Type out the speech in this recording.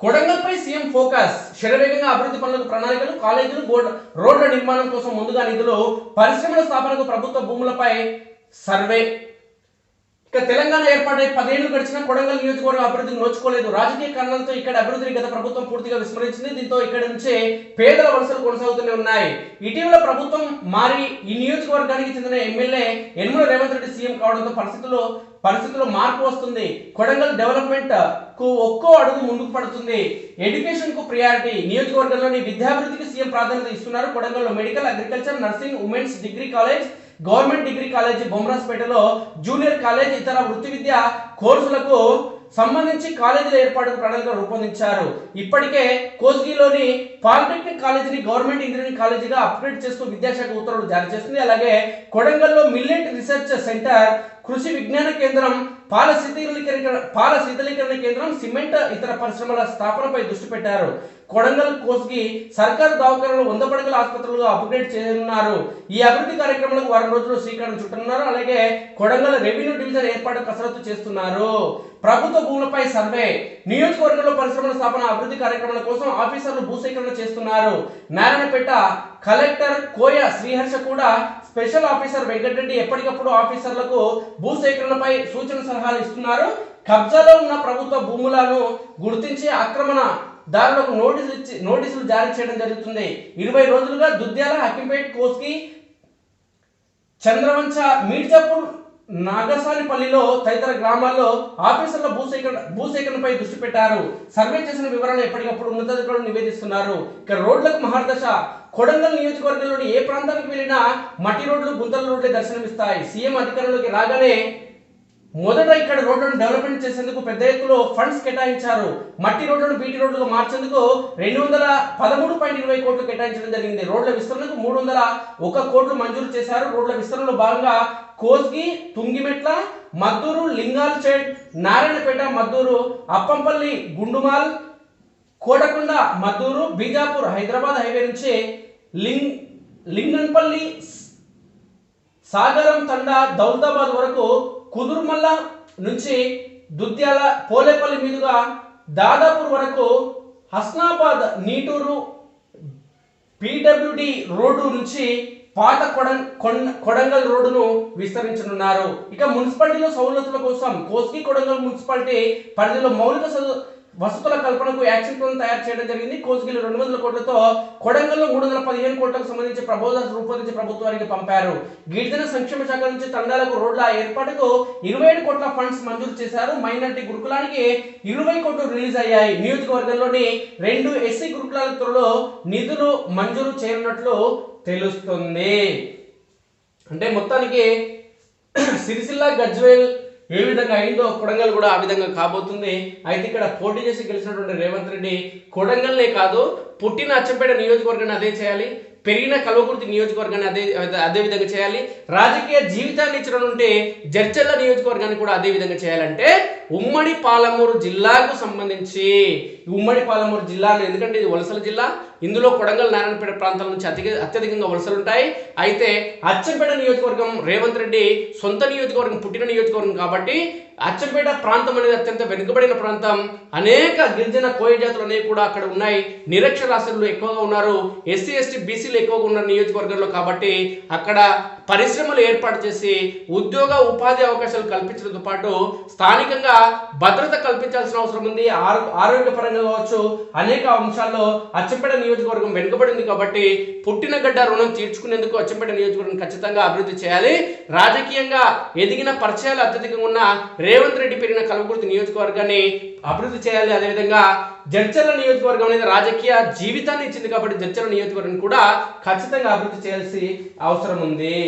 కొడంగల్పై CM focus. శరవేగంగా అభివృద్ధి పనులకు ప్రణాళికలు కాలేజీలు బోర్డు రోడ్ల నిర్మాణం కోసం ముందుగా నిధులు పరిశ్రమల స్థాపనకు ప్రభుత్వ భూములపై సర్వే ఇక తెలంగాణ ఏర్పాటై పదేళ్ళు గడిచిన కొడంగల్ నియోజకవర్గం అభివృద్ధిని నోచుకోలేదు. రాజకీయ కారణాలతో ఇక్కడ అభివృద్ధిని గత ప్రభుత్వం పూర్తిగా విస్మరించింది. దీంతో ఇక్కడ నుంచే పేదల వలసలు కొనసాగుతూనే ఉన్నాయి. ఇటీవల ప్రభుత్వం మారి ఈ నియోజకవర్గానికి చెందిన ఎమ్మెల్యే యనమల రేవంత్ రెడ్డి సీఎం కావడంతో పరిస్థితుల్లో పరిస్థితుల్లో మార్పు వస్తుంది. కొడంగల్ డెవలప్మెంట్కు ఒక్కో అడుగు ముందుకు పడుతుంది. ఎడ్యుకేషన్కు ప్రియారిటీ నియోజకవర్గంలోని విద్యాభివృద్ధికి సీఎం ప్రాధాన్యత ఇస్తున్నారు. కొడంగల్లో medical agriculture nursing women's degree college government degree college బొమ్మరాజ్పేటలో junior college ఇతర వృత్తి విద్య కోర్సులకు సంబంధించి కాలేజీల ఏర్పాటుకు ప్రణాళిక రూపొందించారు. ఇప్పటికే కోస్గిలోని పాలిటెక్నిక్ కాలేజీని గవర్నమెంట్ ఇంజనీరింగ్ కాలేజీగా అప్గ్రేడ్ చేస్తూ విద్యాశాఖ ఉత్తర్వులు జారీ చేస్తుంది. అలాగే కొడంగల్లో మిల్లెట్ రీసెర్చ్ సెంటర్ కృషి విజ్ఞాన కేంద్రం పాల శీతలీకరణ పాల శీతలీకరణ కేంద్రం సిమెంట్ ఇతర పరిశ్రమల స్థాపనపై దృష్టి పెట్టారు. కొడంగల్ కోస్గి సర్కారు దవాఖానలు వంద పడకల ఆసుపత్రులుగా అప్గ్రేడ్ చేయనున్నారు. ఈ అభివృద్ధి కార్యక్రమాలకు వారం రోజులు శ్రీకారం చుట్టనున్నారు. అలాగే కొడంగల్ రెవెన్యూ డివిజన్ ఏర్పాటు కసరత్తు చేస్తున్నారు. ప్రభుత్వ భూములపై సర్వే నియోజకవర్గంలో పరిశ్రమల స్థాపన అభివృద్ధి కార్యక్రమాల కోసం ఆఫీసర్లు భూసేకరణ చేస్తున్నారు. నారాయణపేట కలెక్టర్ కోయ శ్రీహర్ష కూడా స్పెషల్ ఆఫీసర్ వెంకటరెడ్డి ఎప్పటికప్పుడు ఆఫీసర్లకు భూసేకరణపై సూచన సలహాలు ఇస్తున్నారు. కబ్జాలో ఉన్న ప్రభుత్వ భూములను గుర్తించి ఆక్రమణ దారులకు నోటీసులు ఇచ్చి నోటీసులు జారీ చేయడం జరుగుతుంది. ఇరవై రోజులుగా దుద్యాల హకింపేట్ కోస్కి చంద్రవంచ మీర్జాపూర్ నాగసానిపల్లిలో తదితర గ్రామాల్లో ఆఫీసర్ల భూసేకరణ భూసేకరణపై దృష్టి పెట్టారు. సర్వే చేసిన వివరాలు ఎప్పటికప్పుడు ఉన్నతాధికారులు నివేదిస్తున్నారు. ఇక రోడ్లకు మహర్దశ. కొడంగల్ నియోజకవర్గంలోని ఏ ప్రాంతానికి వెళ్ళినా మట్టి రోడ్లు గుంతల రోడ్లే దర్శనమిస్తాయి. సీఎం అధికారంలోకి రాగానే మొదట ఇక్కడ రోడ్లను డెవలప్మెంట్ చేసేందుకు పెద్ద ఎత్తులో ఫండ్స్ కేటాయించారు. మట్టి రోడ్లను బీటీ రోడ్లుగా మార్చేందుకు రెండు వందల పదమూడు పాయింట్ ఇరవై కోట్లు కేటాయించడం జరిగింది. రోడ్ల విస్తరణకు మూడు వందల ఒక కోట్లు మంజూరు చేశారు. రోడ్ల విస్తరణలో భాగంగా కోస్గి తుంగిమెట్ల మద్దూరు లింగాల్చేడ్ నారాయణపేట మద్దూరు అప్పంపల్లి గుండుమాల్ కోటకొండ మద్దూరు బీజాపూర్ హైదరాబాద్ హైవే నుంచి లింగ్ లింగన్పల్లి సాగరం తండా దౌలతాబాద్ వరకు కుదుర్మల్ల నుంచి దుద్యాల పోలేపల్లి మీదుగా దాదాపూర్ వరకు హస్నాబాద్ నీటూరు పీడబ్ల్యూడి రోడ్డు నుంచి పాత కొడం కొడంగల్ రోడ్డును విస్తరించనున్నారు. ఇక మున్సిపాలిటీలో సౌలతుల కోసం కోస్గి కొడంగల్ మున్సిపాలిటీ పరిధిలో మౌలిక సదు- వసతుల కల్పనకు యాక్షన్ ప్లాన్ తయారు చేయడం జరిగింది. కోస్గిలో రెండు వందల కోట్లతో కొడంగల్లో మూడు వందల పదిహేను కోట్లకు సంబంధించి ప్రపోజల్స్ రూపొందించి ప్రభుత్వానికి పంపారు. గిరిజన సంక్షేమ శాఖ నుంచి తండాలకు రోడ్ల ఏర్పాటుకు ఇరవై ఏడు కోట్ల ఫండ్స్ మంజూరు చేశారు. మైనార్టీ గురుకులానికి ఇరవై కోట్లు రిలీజ్ అయ్యాయి. నియోజకవర్గంలోని రెండు ఎస్సీ గురుకులాల త్వరలో నిధులు మంజూరు చేయనున్నట్లు తెలుస్తుంది. అంటే మొత్తానికి సిరిసిల్ల గజ్వేల్ ఏ విధంగా అయిందో కొడంగల్ కూడా ఆ విధంగా కాబోతుంది. అయితే ఇక్కడ పోటీ చేసి గెలిచినటువంటి రేవంత్ రెడ్డి కొడంగల్నే కాదు పుట్టిన అచ్చంపేట నియోజకవర్గాన్ని అదే చేయాలి పెరిగిన కల్వకుర్తి నియోజకవర్గాన్ని అదే అదే విధంగా చేయాలి రాజకీయ జీవితాన్ని ఇచ్చడం ఉంటే జడ్చల్ల నియోజకవర్గాన్ని కూడా అదే విధంగా చేయాలంటే ఉమ్మడి పాలమూరు జిల్లాకు సంబంధించి ఉమ్మడి పాలమూరు జిల్లా ఎందుకంటే ఇది వలసల జిల్లా ఇందులో కొడంగల్ నారాయణపేట ప్రాంతాల నుంచి అతి అత్యధికంగా వలసలు ఉంటాయి అయితే అచ్చంపేట నియోజకవర్గం రేవంత్ రెడ్డి సొంత నియోజకవర్గం పుట్టిన నియోజకవర్గం కాబట్టి అచ్చంపేట ప్రాంతం అనేది అత్యంత వెనుకబడిన ప్రాంతం. అనేక గిరిజన కోయ జాతులు అనేవి కూడా అక్కడ ఉన్నాయి. నిరక్షరాస్యులు ఎక్కువగా ఉన్నారు. ఎస్సీ ఎస్టీ బీసీలు ఎక్కువగా ఉన్న నియోజకవర్గంలో కాబట్టి అక్కడ పరిశ్రమలు ఏర్పాటు చేసి ఉద్యోగ ఉపాధి అవకాశాలు కల్పించడంతో పాటు స్థానికంగా భద్రత కల్పించాల్సిన అవసరం ఉంది. ఆరోగ్యపరంగా కావచ్చు అనేక అంశాల్లో అచ్చంపేట నియోజకవర్గం వెనుకబడింది కాబట్టి పుట్టిన గడ్డ రుణం తీర్చుకునేందుకు అచ్చంపేట నియోజకవర్గం ఖచ్చితంగా అభివృద్ధి చేయాలి. రాజకీయంగా ఎదిగిన పరిచయాలు అత్యధికంగా ఉన్న రేవంత్ రెడ్డి పెరిగిన కల్వకుర్తి నియోజకవర్గాన్ని అభివృద్ధి చేయాలి. అదేవిధంగా జడ్చర్ల నియోజకవర్గం అనేది రాజకీయ జీవితాన్ని ఇచ్చింది కాబట్టి జడ్చర్ల నియోజకవర్గం కూడా ఖచ్చితంగా అభివృద్ధి చేయాల్సి అవసరం ఉంది.